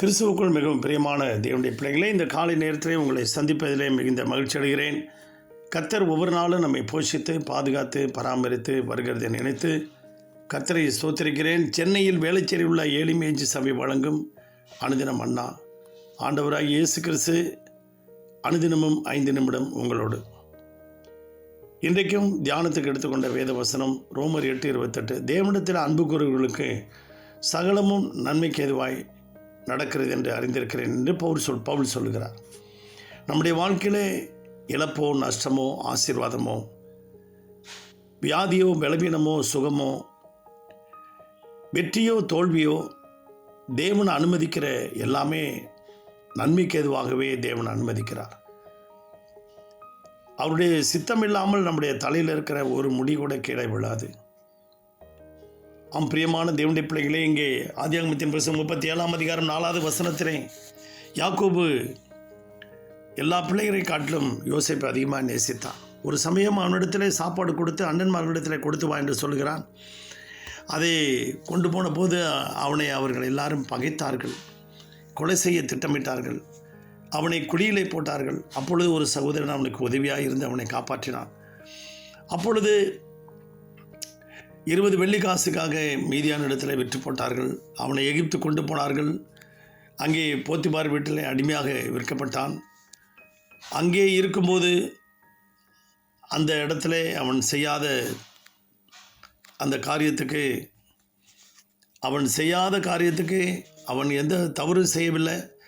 கிறிஸ்துவுக்குள் மிகவும் பிரியமான தேவனுடைய பிள்ளைகளே இந்த காலை நேரத்திலே உங்களை சந்திப்பதிலே மிகுந்த மகிழ்ச்சி அடைகிறேன். கத்தர் ஒவ்வொரு நாளும் நம்மை போஷித்து பாதுகாத்து பராமரித்து வருகிறதை நினைத்து கத்தரை ஸ்தோத்திரிக்கிறேன். சென்னையில் வேலைச்சேரி உள்ள ஏழிமேஞ்சி சபை வழங்கும் அனுதினம் அண்ணா. ஆண்டவராக இயேசு கிறிஸ்து அனுதினமும் ஐந்து நிமிடம் உங்களோடு. இன்றைக்கும் தியானத்துக்கு எடுத்துக்கொண்ட வேத வசனம் ரோமர் எட்டு இருபத்தெட்டு. தேவனிடத்தில் அன்பு கூறுகளுக்கு சகலமும் நன்மைக்கு எதுவாய் நடக்கிறது என்று அறிந்திருக்கிறேன் என்று பவுல் சொல் பவுல் சொல்லுகிறார். நம்முடைய வாழ்க்கையிலே இழப்போ நஷ்டமோ ஆசீர்வாதமோ வியாதியோ பலவீனமோ சுகமோ வெற்றியோ தோல்வியோ தேவன் அனுமதிக்கிற எல்லாமே நன்மைக்கு எதுவாகவே தேவன் அனுமதிக்கிறார். அவருடைய சித்தம் இல்லாமல் நம்முடைய தலையில் இருக்கிற ஒரு முடி கூட கீழே விழாது. ஆம் பிரியமான தேவனுடைய பிள்ளைகளே இங்கே ஆதியாகமத்தின் பிரசம் முப்பத்தி ஏழாம் அதிகாரம் நாலாவது வசனத்திலே யாக்கோபு எல்லா பிள்ளைகளை காட்டிலும் யோசிப்பை அதிகமாக நேசித்தான். ஒரு சமயம் அவனிடத்திலே சாப்பாடு கொடுத்து அண்ணன்மார்களிடத்தில் கொடுத்து வா என்று சொல்கிறான் அதை கொண்டு போன போது அவனை அவர்கள் எல்லாரும் பகைத்தார்கள். கொலை செய்ய திட்டமிட்டார்கள். அவனை குடியிலே போட்டார்கள். அப்பொழுது ஒரு சகோதரன் அவனுக்கு உதவியாக இருந்து அவனை காப்பாற்றினான். அப்பொழுது இருபது வெள்ளி காசுக்காக மீதியான இடத்துல வெற்றி போட்டார்கள். அவனை எகிப்து கொண்டு போனார்கள். அங்கே போத்திபார் வீட்டில் அடிமையாக விற்கப்பட்டான். அங்கே இருக்கும்போது அந்த இடத்துல அவன் செய்யாத அந்த காரியத்துக்கு அவன் செய்யாத காரியத்துக்கு அவன் எந்த தவறு செய்யவில்லை.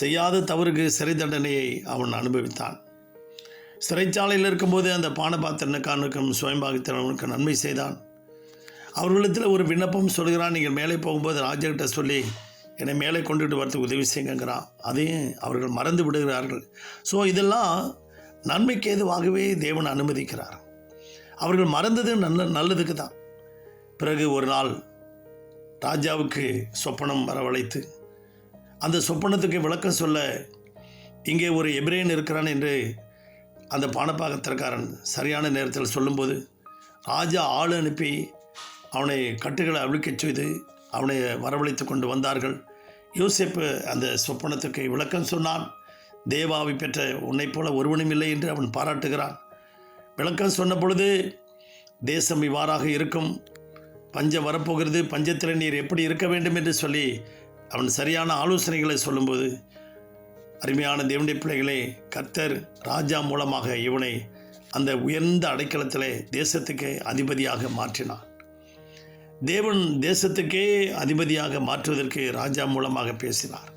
செய்யாத தவறுக்கு சிறை தண்டனையை அவன் அனுபவித்தான். சிறைச்சாலையில் இருக்கும்போது அந்த பானபாத்திரனுக்கானுக்கும் சுயம்பாகித்தனவனுக்கு நன்மை செய்தான். அவர்களிடத்தில் ஒரு விண்ணப்பம் சொல்கிறான். நீங்கள் மேலே போகும்போது ராஜாக்கிட்ட சொல்லி என்னை மேலே கொண்டுட்டு வரதுக்கு உதவி செய்யுங்கிறான் அதையும் அவர்கள் மறந்து விடுகிறார்கள். ஸோ இதெல்லாம் நன்மைக்கு ஏதுவாகவே தேவன் அனுமதிக்கிறார். அவர்கள் மறந்தது நல்ல நல்லதுக்கு தான். பிறகு ஒரு நாள் ராஜாவுக்கு சொப்பனம் வரவழைத்து அந்த சொப்பனத்துக்கு விளக்கம் சொல்ல இங்கே ஒரு எபிரேன் இருக்கிறான் என்று அந்த பானப்பாகத்திற்காரன் சரியான நேரத்தில் சொல்லும்போது ராஜா ஆள் அனுப்பி அவனை கட்டுகளை அவிழ்க்கச் செய்து அவனை வரவழைத்து கொண்டு வந்தார்கள். யோசேப்பு அந்த சொப்பனத்துக்கு விளக்கம் சொன்னான் தேவாவை பெற்ற உன்னைப் போல ஒருவனும் இல்லை என்று அவன் பாராட்டுகிறான். விளக்கம் சொன்ன பொழுது தேசம் இவ்வாறாக இருக்கும். பஞ்சம் வரப்போகிறது. பஞ்சத்தில் நீர் எப்படி இருக்க வேண்டும்? என்று சொல்லி அவன் சரியான ஆலோசனைகளை சொல்லும்போது அருமையான தேவனுடைய பிள்ளைகளே கர்த்தர் ராஜா மூலமாக இவனை அந்த உயர்ந்த அடைக்கலத்திலே தேசத்துக்கு அதிபதியாக மாற்றினான் தேவன் தேசத்துக்கே அதிபதியாக மாற்றுவதற்கு ராஜா மூலமாக பேசினார்.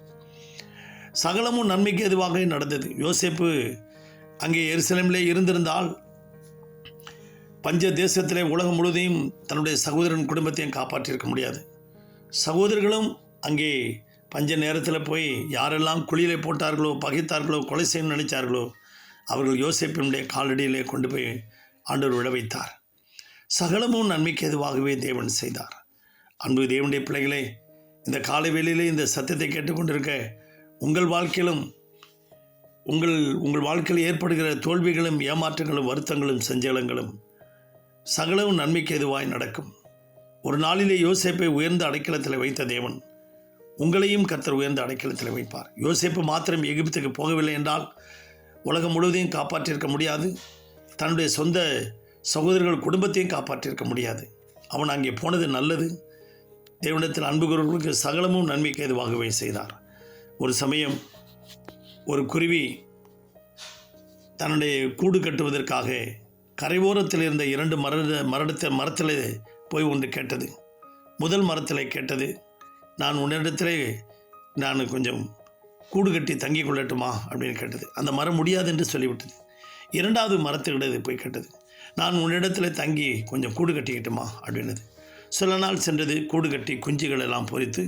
சகலமும் நன்மைக்கு எதுவாக நடந்தது? யோசேப்பு அங்கே எருசலேமிலே இருந்திருந்தால் பஞ்ச தேசத்திலே உலகம் முழுவதையும் தன்னுடைய சகோதரன் குடும்பத்தையும் காப்பாற்றியிருக்க முடியாது. சகோதரர்களும் அங்கே பஞ்ச நேரத்தில் போய் யாரெல்லாம் குழியிலே போட்டார்களோ பகைத்தார்களோ கொலை செய்யணும்னு நினைச்சார்களோ அவர்கள் யோசிப்பினுடைய காலடியிலே கொண்டு போய் ஆண்டவர் விட வைத்தார். சகலமும் நன்மைக்கு எதுவாகவே தேவன் செய்தார். அன்பு தேவனுடைய பிள்ளைகளே இந்த காலை வேளையிலே இந்த சத்தியத்தை கேட்டுக்கொண்டிருக்க உங்கள் வாழ்க்கையிலும் உங்கள் உங்கள் வாழ்க்கையில் ஏற்படுகிற தோல்விகளும் ஏமாற்றங்களும் வருத்தங்களும் செஞ்சலங்களும் சகலவும் நன்மைக்கு எதுவாய் நடக்கும். ஒரு நாளிலே யோசேப்பை உயர்ந்த அடைக்கலத்தில் வைத்த தேவன் உங்களையும் கத்தர் உயர்ந்த அடைக்கலத்தில் வைப்பார். யோசேப்பு மாத்திரம் எகிப்துக்கு போகவில்லை என்றால் உலகம் முழுவதையும் காப்பாற்றியிருக்க முடியாது. தன்னுடைய சொந்த சகோதரர்கள் குடும்பத்தையும் காப்பாற்றியிருக்க முடியாது. அவன் அங்கே போனது நல்லது. தேவனிடத்தில் அன்புகிறவர்களுக்கு சகலமும் நன்மைக்கு எதுவாகவே செய்தார். ஒரு சமயம் ஒரு குருவி தன்னுடைய கூடு கட்டுவதற்காக கரைவோரத்தில் இருந்த இரண்டு மர மரடத்த மரத்தில் போய் ஒன்று கேட்டது. முதல் மரத்தில் கேட்டது நான் உன்னிடத்திலே நான் கொஞ்சம் கூடு கட்டி தங்கி கொள்ளட்டுமா? அப்படின்னு கேட்டது. அந்த மரம் முடியாது என்று சொல்லிவிட்டது. இரண்டாவது மரத்துக்கிட்டது போய் கேட்டது நான் உன்னிடத்தில் தங்கி கொஞ்சம் கூடு கட்டிக்கிட்டுமா? அப்படின்னது. சில நாள் சென்றது கூடு கட்டி குஞ்சுகள் எல்லாம் பொறித்து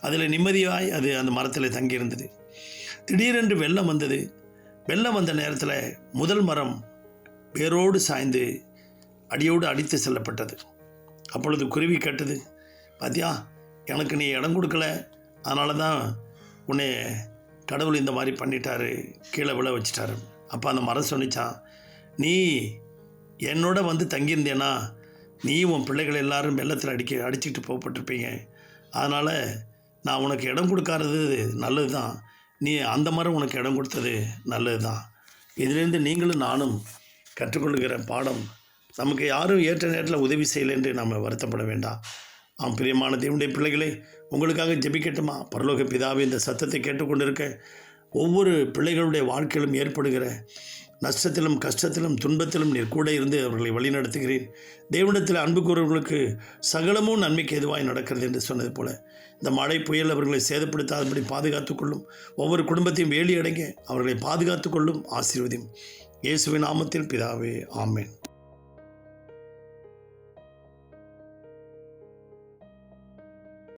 அதில் நிம்மதியாய் அது அந்த மரத்தில் தங்கியிருந்தது. திடீரென்று வெள்ளம் வந்தது. வெள்ளம் வந்த நேரத்தில் முதல் மரம் வேரோடு சாய்ந்து அடியோடு அடித்து செல்லப்பட்டது. அப்பொழுது குருவி கேட்டது பாத்தியா எனக்கு நீ இடம் கொடுக்கல. அதனால தான் உன்னை கடவுள் இந்த மாதிரி பண்ணிட்டாரு கீழே விழ வச்சிட்டாரு. அப்போ அந்த மரம் சொன்னிச்சான் நீ என்னோட வந்து தங்கியிருந்தேன்னா நீ உன் பிள்ளைகள் எல்லாரும் வெள்ளத்தில் அடிக்க அடிச்சுட்டு போகப்பட்டிருப்பீங்க. அதனால் நான் உனக்கு இடம் கொடுக்காதது நல்லது தான் நீ அந்த மரம் உனக்கு இடம் கொடுத்தது நல்லது தான் இதிலேருந்து நீங்களும் நானும் கற்றுக்கொள்கிற பாடம் நமக்கு யாரும் ஏற்ற நேரத்தில் உதவி செய்யலை என்று நாம் வருத்தப்பட வேண்டாம். ஆம் பிரியமான தேவனுடைய பிள்ளைகளே உங்களுக்காக ஜெபிக்கட்டுமா? பரலோக பிதாவை இந்த சத்தத்தை கேட்டுக்கொண்டிருக்க ஒவ்வொரு பிள்ளைகளுடைய வாழ்க்கையிலும் ஏற்படுகிற நஷ்டத்திலும் கஷ்டத்திலும் துன்பத்திலும் நீர் கூட இருந்து அவர்களை வழிநடத்துகிறேன் தேவனிடத்தில் அன்பு கூறவர்களுக்கு சகலமும் நன்மைக்கு எதுவாய் நடக்கிறது என்று சொன்னது போல இந்த மழை புயல் அவர்களை சேதப்படுத்தாதபடி பாதுகாத்துக்கொள்ளும் ஒவ்வொரு குடும்பத்தையும் வேலி அடங்க அவர்களை பாதுகாத்துக்கொள்ளும் ஆசீர்வதியும். இயேசுவின் நாமத்தில் பிதாவே ஆமேன்.